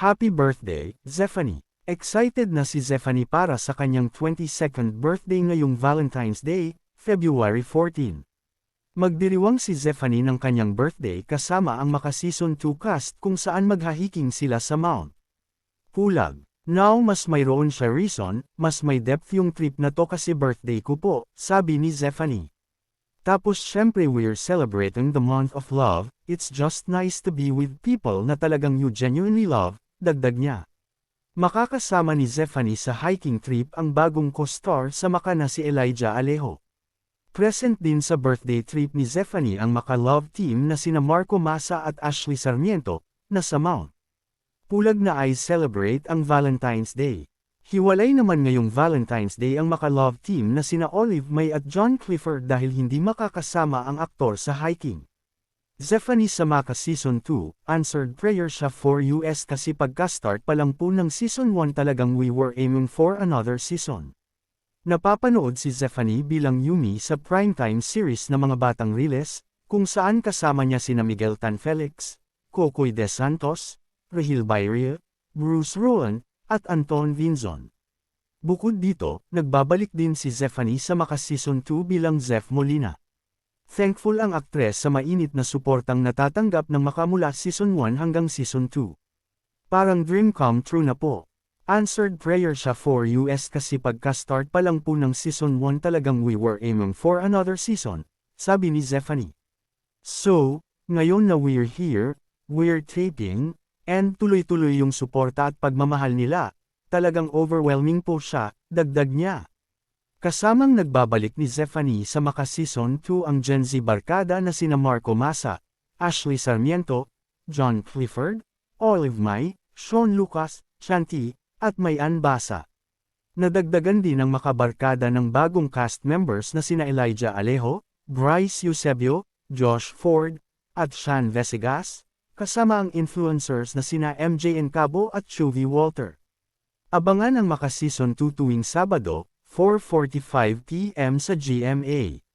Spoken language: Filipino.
Happy birthday, Zephanie! Excited na si Zephanie para sa kanyang 22nd birthday ngayong Valentine's Day, February 14. Magdiriwang si Zephanie ng kanyang birthday kasama ang Maka Season 2 cast kung saan maghahiking sila sa Mount. Pulag. Now mas mayroon siya reason, mas may depth yung trip na to kasi birthday ko po, sabi ni Zephanie. Tapos syempre we're celebrating the month of love, it's just nice to be with people na talagang you genuinely love, dagdag niya. Makakasama ni Zephanie sa hiking trip ang bagong co-star sa Maka na si Elijah Alejo. Present din sa birthday trip ni Zephanie ang Maka Love team na sina Marco Masa at Ashley Sarmiento, na sa Mount. Pulag na ay celebrate ang Valentine's Day. Hiwalay naman ngayong Valentine's Day ang Maka Love team na sina Olive May at John Clifford dahil hindi makakasama ang aktor sa hiking. Zephanie sa Maka Season 2, answered prayer siya for US kasi pagka-start pa lang po ng Season 1 talagang we were aiming for another season. Napapanood si Zephanie bilang Yumi sa primetime series na mga batang riles, kung saan kasama niya sina Miguel Tan Felix, Cocoy De Santos, Rahil Bayria, Bruce Rowan, at Anton Vinzon. Bukod dito, nagbabalik din si Zephanie sa Maka Season 2 bilang Zeph Molina. Thankful ang aktres sa mainit na suportang natatanggap ng makamula Season 1 hanggang Season 2. Parang dream come true na po. Answered prayer siya for US kasi pagka-start pa lang po ng Season 1 talagang we were aiming for another season, sabi ni Zephanie. So, ngayon na we're here, we're taping, and tuloy-tuloy yung suporta at pagmamahal nila, talagang overwhelming po siya, dagdag niya. Kasamang nagbabalik ni Zephanie sa Maka Season 2 ang Gen Z barkada na sina Marco Masa, Ashley Sarmiento, John Clifford, Olive May, Sean Lucas, Shanti, at Mayan Basa. Nadagdagan din ang makabarkada ng bagong cast members na sina Elijah Alejo, Bryce Eusebio, Josh Ford, at Sean Vesigas, kasama ang influencers na sina MJ Encabo at Chuvie Walter. Abangan ang Maka Season 2 tuwing Sabado, 4.45pm sa GMA.